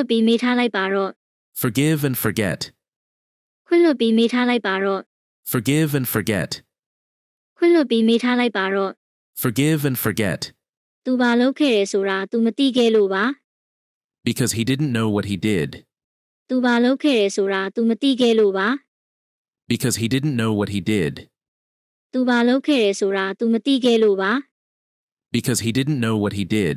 လွတ်ပြီးမေးထားလိုက်ပါတော့ Forgive and forget. ခွင့်လွတ်ပြီးမေးထားလိုက်ပါတော့ Forgive and forget. ခွင့်လွတ်ပြီးမေးထားလိုက်ပါတော့ Forgive and forget. तू ဘာလုပ်ခဲ့ရဲဆိုတာ तू မသိခဲ့လို့ပါ Because he didn't know what he did. तू ဘာလုပ်ခဲ့ရဲဆိုတာ तू မသိခဲ့လို့ပါ Because he didn't know what he did. तू ဘာလုပ်ခဲ့ရဲဆိုတာ तू မသိခဲ့လို့ပါ Because he didn't know what he did.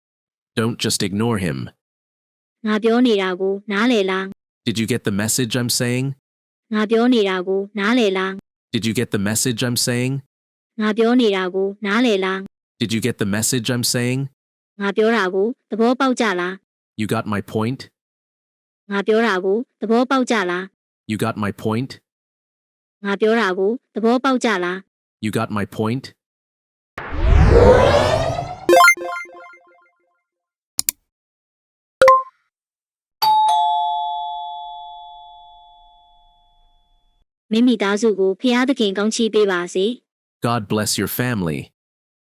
Don't just ignore him. ငါပြောနေတာကိုနားလည်လား Did you get the message I'm saying? ငါပြောနေတာကိုနားလည်လား Did you get the message I'm saying? ငါပြောနေတာကိုနားလည်လား Did you get the message I'm saying? ငါပြောတာကိုသဘောပေါက်ကြလား You got my point? ငါပြောတာကိုသဘောပေါက်ကြလား You got my point? ငါပြောတာကိုသဘောပေါက်ကြလား You got my point? မိမိသားစုကိုဖျားသခင်ကောင်းချီးပေးပါစေ God bless your family.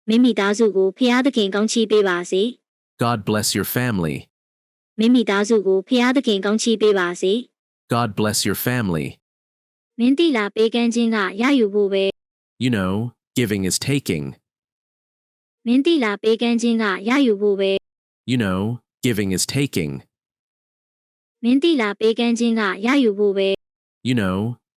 မိမိသားစုကိုဖျားသခင်ကောင်းချီးပေးပါစေ God bless your family. မိမိသားစုကိုဖျားသခင်ကောင်းချီးပေးပါစေ God bless your family. မင်းတိလာပေးကမ်းခြင်းကရယူဖို့ပဲ You know, giving is taking. မင်းတိလာပေးကမ်းခြင်းကရယူဖို့ပဲ You know, giving is taking. မင်းတိလာပေးကမ်းခြင်းကရယူဖို့ပဲ You know,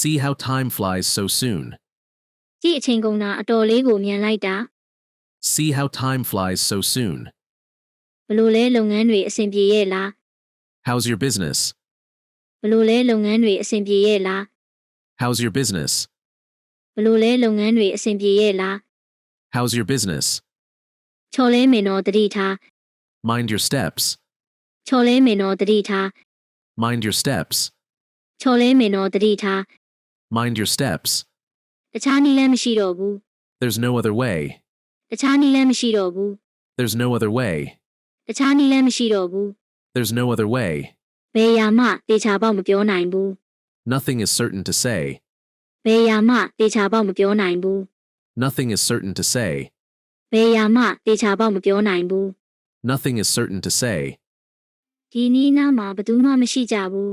See how time flies so soon. ကြည့်အချိန်ကုန်တာအတော်လေးကိုမြန်လိုက်တာ See how time flies so soon. ဘလို့လဲလုပ်ငန်းတွေအဆင်ပြေရဲ့လား How's your business? ဘလို့လဲလုပ်ငန်းတွေအဆင်ပြေရဲ့လား How's your business? ဘလို့လဲလုပ်ငန်းတွေအဆင်ပြေရဲ့လား How's your business? ချော်လဲမင်တော်တတိထား Mind your steps. ချော်လဲမင်တော်တတိထား Mind your steps. ချော်လဲမင်တော်တတိထား Mind your steps. တခြားနည်းလမ်းမရှိတော့ဘူး There's no other way. တခြားနည်းလမ်းမရှိတော့ဘူး There's no other way. တခြားနည်းလမ်းမရှိတော့ဘူး There's no other way. ဘယ်ရာမှတေချာပေါက်မပြောနိုင်ဘူး Nothing is certain to say. ဘယ်ရာမှတေချာပေါက်မပြောနိုင်ဘူး Nothing is certain to say. ဘယ်ရာမှတေချာပေါက်မပြောနိုင်ဘူး Nothing is certain to say. ဒီနီးနားမှာဘယ်သူမှမရှိကြဘူး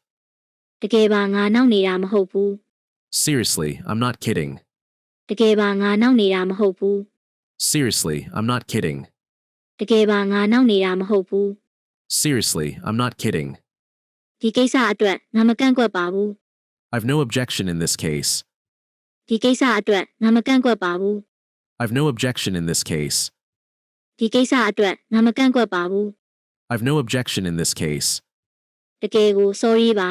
တကယ်ပါငါနောက်နေတာမဟုတ်ဘူး Seriously, I'm not kidding. တကယ်ပါငါနောက်နေတာမဟုတ်ဘူး Seriously, I'm not kidding. တကယ်ပါငါနောက်နေတာမဟုတ်ဘူး Seriously, I'm not kidding. ဒီကိစ္စအတွက်ငါမကန့်ကွက်ပါဘူး I've no objection in this case. ဒီကိစ္စအတွက်ငါမကန့်ကွက်ပါဘူး I've no objection in this case. ဒီကိစ္စအတွက်ငါမကန့်ကွက်ပါဘူး I've no objection in this case. တကယ်ကို sorry ပါ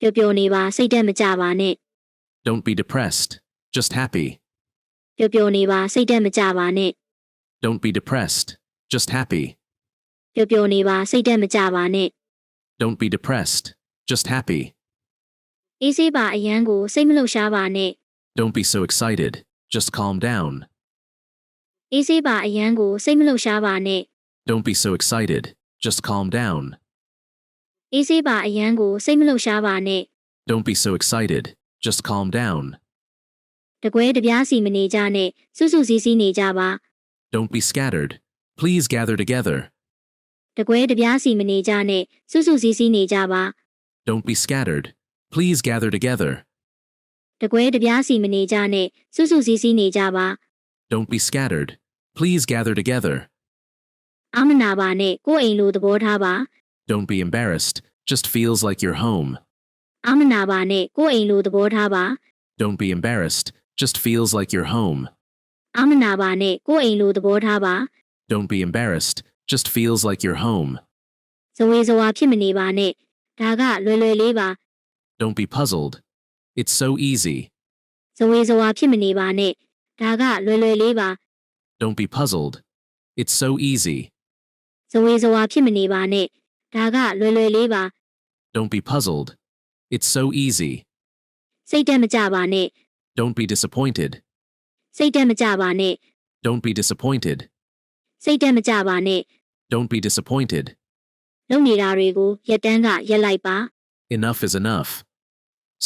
ပျော်ပျော်နေပါစိတ်တက်မကြပါနဲ့ Don't be depressed. Just happy. ပျော်ပျော်နေပါစိတ်တက်မကြပါနဲ့ Don't be depressed. Just happy. ပျော်ပျော်နေပါစိတ်တက်မကြပါနဲ့ Don't be depressed. Just happy. အေးဆေးပါအရန်ကိုစိတ်မလှုပ်ရှားပါနဲ့ Don't be so excited. Just calm down. အေးဆေးပါအရန်ကိုစိတ်မလှုပ်ရှားပါနဲ့ Don't be so excited. Just calm down. အေးဆေးပါအရန်ကိုစိတ်မလှုပ်ရှားပါနဲ့ Don't be so excited. Just calm down. တကွဲတပြားစီမနေကြနဲ့စွစွစည်းစည်းနေကြပါ Don't be scattered. Please gather together. တကွဲတပြားစီမနေကြနဲ့စွစွစည်းစည်းနေကြပါ Don't be scattered. Please gather together. တကွဲတပြားစီမနေကြနဲ့စွစွစည်းစည်းနေကြပါ Don't be scattered. Please gather together. အာမနာပါနဲ့ကိုယ့်အိမ်လိုသဘောထားပါ Don't be embarrassed. Just feels like you're home. အာမနာပါနဲ့ကိုယ့်အိမ်လိုသဘောထားပါ Don't be embarrassed. Just feels like you're home. အာမနာပါနဲ့ကိုယ့်အိမ်လိုသဘောထားပါ Don't be embarrassed. Just feels like you're home. ဇဝေဇဝါဖြစ်မနေပါနဲ့ဒါကလွယ်လွယ်လေးပါ Don't be puzzled. It's so easy. ဇဝေဇဝါဖြစ်မနေပါနဲ့ဒါကလွယ်လွယ်လေးပါ Don't be puzzled. It's so easy. ဇဝေဇဝါဖြစ်မနေပါနဲ့ ဒါကလွယ်လွယ်လေးပါ Don't be puzzled. It's so easy. စိတ်တက်မကြပါနဲ့ Don't be disappointed. စိတ်တက်မကြပါနဲ့ Don't be disappointed. စိတ်တက်မကြပါနဲ့ Don't be disappointed. လုပ်နေတာတွေကိုရက်တန်းကရက်လိုက်ပါ Enough is enough.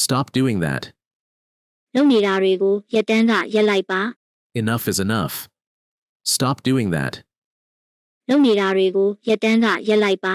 Stop doing that. လုပ်နေတာတွေကိုရက်တန်းကရက်လိုက်ပါ Enough is enough. Stop doing that. လုပ်နေတာတွေကိုရက်တန်းကရက်လိုက်ပါ